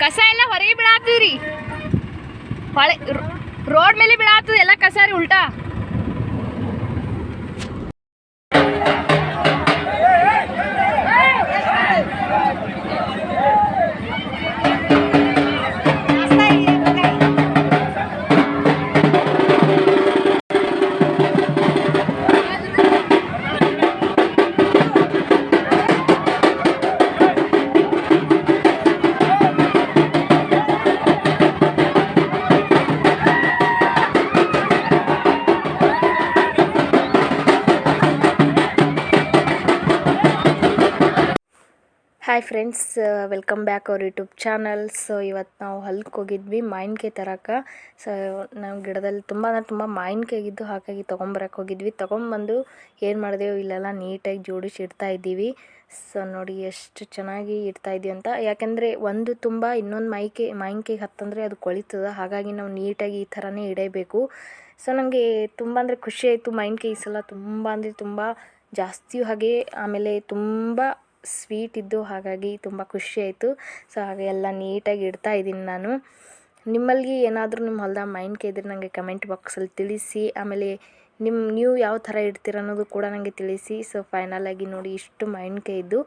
ಕಸ ಎಲ್ಲ ಹೊರಗೆ ಬೀಳಾತದ್ರಿ ಹೊಳೆ ರೋಡ್ ಮೇಲೆ ಬೀಳಾತದ ಎಲ್ಲ ಹಾಯ್ ಫ್ರೆಂಡ್ಸ್ ವೆಲ್ಕಮ್ ಬ್ಯಾಕ್ ಅವ್ರ ಯೂಟ್ಯೂಬ್ ಚಾನಲ್ ಸೊ ಇವತ್ತು ನಾವು ಹೊಲಕ್ಕೆ ಹೋಗಿದ್ವಿ ಮಾವಿನಕಾಯಿ ತರಕ. ಸೊ ನಾವು ಗಿಡದಲ್ಲಿ ತುಂಬ ಅಂದರೆ ತುಂಬ ಮಾವಿನಕಾಯಿ ಇದ್ದು ಹಾಗಾಗಿ ತೊಗೊಂಬರಕ್ಕೆ ಹೋಗಿದ್ವಿ. ತೊಗೊಂಬಂದು ಏನು ಮಾಡಿದೆವು ಇಲ್ಲೆಲ್ಲ ನೀಟಾಗಿ ಜೋಡಿಸಿ ಇಡ್ತಾ ಇದ್ದೀವಿ. ಸೊ ನೋಡಿ ಎಷ್ಟು ಚೆನ್ನಾಗಿ ಇಡ್ತಾ ಇದ್ದೀವಿ ಅಂತ. ಯಾಕೆಂದರೆ ಒಂದು ತುಂಬ, ಇನ್ನೊಂದು ಮೈಕೆ ಮಾವಿನಕಾಯಿ ಹತ್ತಂದರೆ ಅದು ಕೊಳಿತದ. ಹಾಗಾಗಿ ನಾವು ನೀಟಾಗಿ ಈ ಥರನೇ ಇಡಬೇಕು. ಸೊ ನನಗೆ ತುಂಬ ಅಂದರೆ ಖುಷಿ ಆಯಿತು ಮಾವಿನಕಾಯಿ ಈ ಸಲ. ತುಂಬ ಅಂದರೆ ತುಂಬ ಜಾಸ್ತಿ ಹಾಗೆ, ಆಮೇಲೆ ತುಂಬ ಸ್ವೀಟ್ ಇದ್ದು ಹಾಗಾಗಿ ತುಂಬ ಖುಷಿ ಆಯಿತು. ಸೊ ಹಾಗೆ ಎಲ್ಲ ನೀಟಾಗಿ ಇಡ್ತಾ ಇದ್ದೀನಿ ನಾನು. ನಿಮ್ಮಲ್ಲಿ ಏನಾದರೂ ನಿಮ್ಮ ಹೊಲ್ದಾಗ ಮೈಂಡ್ ಇದ್ರೆ ನನಗೆ ಕಮೆಂಟ್ ಬಾಕ್ಸಲ್ಲಿ ತಿಳಿಸಿ. ಆಮೇಲೆ ನಿಮ್ಮ ನೀವು ಯಾವ ಥರ ಇಡ್ತೀರ ಅನ್ನೋದು ಕೂಡ ನನಗೆ ತಿಳಿಸಿ. ಸೊ ಫೈನಲಾಗಿ ನೋಡಿ ಇಷ್ಟು ಮಾವಿನಕಾಯಿ ಇದ್ದು.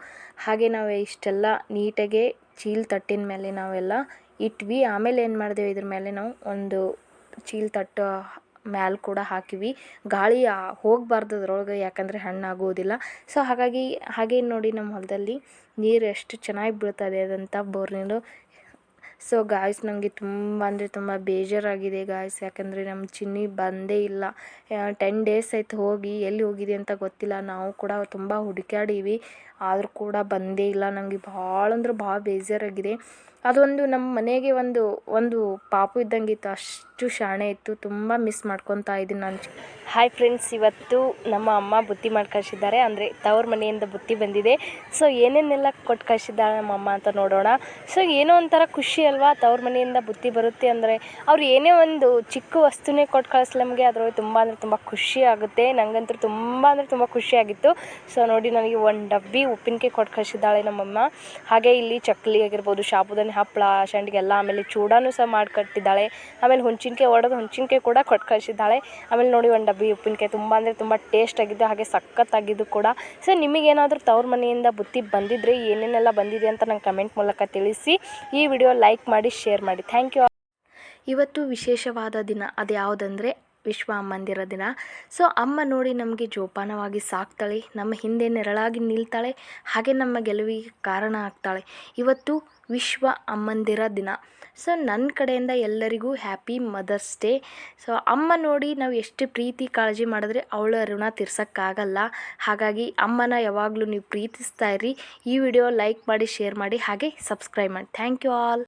ಹಾಗೆ ನಾವು ಇಷ್ಟೆಲ್ಲ ನೀಟಾಗೆ ಚೀಲ ತಟ್ಟಿನ ಮೇಲೆ ನಾವೆಲ್ಲ ಇಟ್ವಿ. ಆಮೇಲೆ ಏನು ಮಾಡಿದೆವು ಇದ್ರ ಮೇಲೆ ನಾವು ಒಂದು ಚೀಲ ತಟ್ಟು ಮ್ಯಾಲೆ ಕೂಡ ಹಾಕಿವಿ. ಗಾಳಿ ಹೋಗಬಾರ್ದು ಅದ್ರೊಳಗೆ ಯಾಕಂದರೆ ಹಣ್ಣಾಗೋದಿಲ್ಲ. ಸೊ ಹಾಗಾಗಿ ಹಾಗೆ ನೋಡಿ ನಮ್ಮ ಹೊಲದಲ್ಲಿ ನೀರು ಎಷ್ಟು ಚೆನ್ನಾಗಿ ಬೀಳ್ತದೆ ಅದಂತ ಬೋರ್ ನೀರು ಸೊ ಗಾಯ್ಸ್ ನನಗೆ ತುಂಬ ಅಂದರೆ ತುಂಬ ಬೇಜಾರಾಗಿದೆ ಗಾಯ್ಸ್ ಯಾಕಂದರೆ ನಮ್ಮ ಚಿನ್ನಿ ಬಂದೇ ಇಲ್ಲ. ಟೆನ್ ಡೇಸ್ ಆಯ್ತು ಹೋಗಿ ಎಲ್ಲಿ ಹೋಗಿದೆ ಅಂತ ಗೊತ್ತಿಲ್ಲ. ನಾವು ಕೂಡ ತುಂಬ ಹುಡುಕ್ಯಾಡೀವಿ. ಆದರೂ ಕೂಡ ಬಂದೇ ಇಲ್ಲ. ನನಗೆ ಭಾಳ ಅಂದ್ರೆ ಭಾಳ ಬೇಜಾರಾಗಿದೆ. ಅದೊಂದು ನಮ್ಮ ಮನೆಗೆ ಒಂದು ಒಂದು ಪಾಪು ಇದ್ದಂಗಿತ್ತು. ಅಷ್ಟು ಶಾಣೆ ಇತ್ತು. ತುಂಬ ಮಿಸ್ ಮಾಡ್ಕೊತಾ ಇದ್ದೀನಿ ನಾನು. ಹಾಯ್ ಫ್ರೆಂಡ್ಸ್ ಇವತ್ತು ನಮ್ಮ ಅಮ್ಮ ಬುತ್ತಿ ಮಾಡಿ ಕಳಿಸಿದ್ದಾರೆ ಅಂದರೆ ತವ್ರ ಮನೆಯಿಂದ ಬುತ್ತಿ ಬಂದಿದೆ. ಸೊ ಏನೇನೆಲ್ಲ ಕೊಟ್ಟು ಕಳಿಸಿದ್ದಾಳೆ ನಮ್ಮ ಅಮ್ಮ ಅಂತ ನೋಡೋಣ. ಸೊ ಏನೋ ಒಂಥರ ಖುಷಿ ಅಲ್ವಾ? ತವ್ರ ಮನೆಯಿಂದ ಬುತ್ತಿ ಬರುತ್ತೆ ಅಂದರೆ ಅವ್ರು ಏನೇ ಒಂದು ಚಿಕ್ಕ ವಸ್ತುನೇ ಕೊಟ್ಟು ಕಳಿಸ್ಲಿ ನಮಗೆ ಅದರೊಳಗೆ ತುಂಬ ಅಂದರೆ ತುಂಬ ಖುಷಿ ಆಗುತ್ತೆ. ನನಗಂತೂ ತುಂಬ ಅಂದರೆ ತುಂಬ ಖುಷಿಯಾಗಿತ್ತು ಸೊ ನೋಡಿ ನನಗೆ ಒಂದು ಡಬ್ಬಿ ಉಪ್ಪಿನಕಾಯಿ ಕೊಟ್ಟು ಕಳಿಸಿದ್ದಾಳೆ ನಮ್ಮಮ್ಮ. ಹಾಗೆ ಇಲ್ಲಿ ಚಕ್ಕಲಿ ಆಗಿರ್ಬೋದು, ಶಾಬುದಾನಿ ಹಪ್ಪಳ ಸಂಡಿಗೆ ಎಲ್ಲ ಆಮೇಲೆ ಚೂಡಾನು ಸಹ ಮಾಡಿ ಕಟ್ಟಿದ್ದಾಳೆ. ಆಮೇಲೆ ಹುಂಚಿನ್ಕಾಯಿ ಒಡೆದು ಹುಂಚಿನ್ಕಾಯಿ ಕೂಡ ಕೊಟ್ಟು ಕಳಿಸಿದ್ದಾಳೆ. ಆಮೇಲೆ ನೋಡಿ ಒಂದು ಡಬ್ಬಿ ಉಪ್ಪಿನಕಾಯಿ ತುಂಬ ಅಂದರೆ ತುಂಬ ಟೇಸ್ಟ್ ಆಗಿದ್ದು ಹಾಗೆ ಸಖತ್ತಾಗಿದ್ದು ಕೂಡ. ಸೊ ನಿಮಗೇನಾದರೂ ತವ್ರ ಮನೆಯಿಂದ ಬುತ್ತಿ ಬಂದಿದ್ರೆ ಏನೇನೆಲ್ಲ ಬಂದಿದೆ ಅಂತ ನಂಗೆ ಕಮೆಂಟ್ ಮೂಲಕ ತಿಳಿಸಿ. ಈ ವಿಡಿಯೋ ಲೈಕ್ ಮಾಡಿ, ಶೇರ್ ಮಾಡಿ. ಥ್ಯಾಂಕ್ ಯು ಇವತ್ತು ವಿಶೇಷವಾದ ದಿನ, ಅದು ಯಾವುದಂದರೆ ವಿಶ್ವ ಅಮ್ಮಂದಿರ ದಿನ. ಸೊ ಅಮ್ಮ ನೋಡಿ ನಮಗೆ ಜೋಪಾನವಾಗಿ ಸಾಕ್ತಾಳೆ, ನಮ್ಮ ಹಿಂದೆ ನೆರಳಾಗಿ ನಿಲ್ತಾಳೆ, ಹಾಗೆ ನಮ್ಮ ಗೆಲುವಿಗೆ ಕಾರಣ ಆಗ್ತಾಳೆ. ಇವತ್ತು ವಿಶ್ವ ಅಮ್ಮಂದಿರ ದಿನ. ಸೊ ನನ್ನ ಕಡೆಯಿಂದ ಎಲ್ಲರಿಗೂ ಹ್ಯಾಪಿ ಮದರ್ಸ್ ಡೇ ಸೊ ಅಮ್ಮ ನೋಡಿ ನಾವು ಎಷ್ಟು ಪ್ರೀತಿ ಕಾಳಜಿ ಮಾಡಿದ್ರೆ ಅವಳ ಋಣ ತೀರ್ಸೋಕ್ಕಾಗಲ್ಲ. ಹಾಗಾಗಿ ಅಮ್ಮನ ಯಾವಾಗಲೂ ನೀವು ಪ್ರೀತಿಸ್ತಾ ಇರಿ. ಈ ವಿಡಿಯೋ ಲೈಕ್ ಮಾಡಿ ಶೇರ್ ಮಾಡಿ, ಹಾಗೆ ಸಬ್ಸ್ಕ್ರೈಬ್ ಮಾಡಿ. Thank you all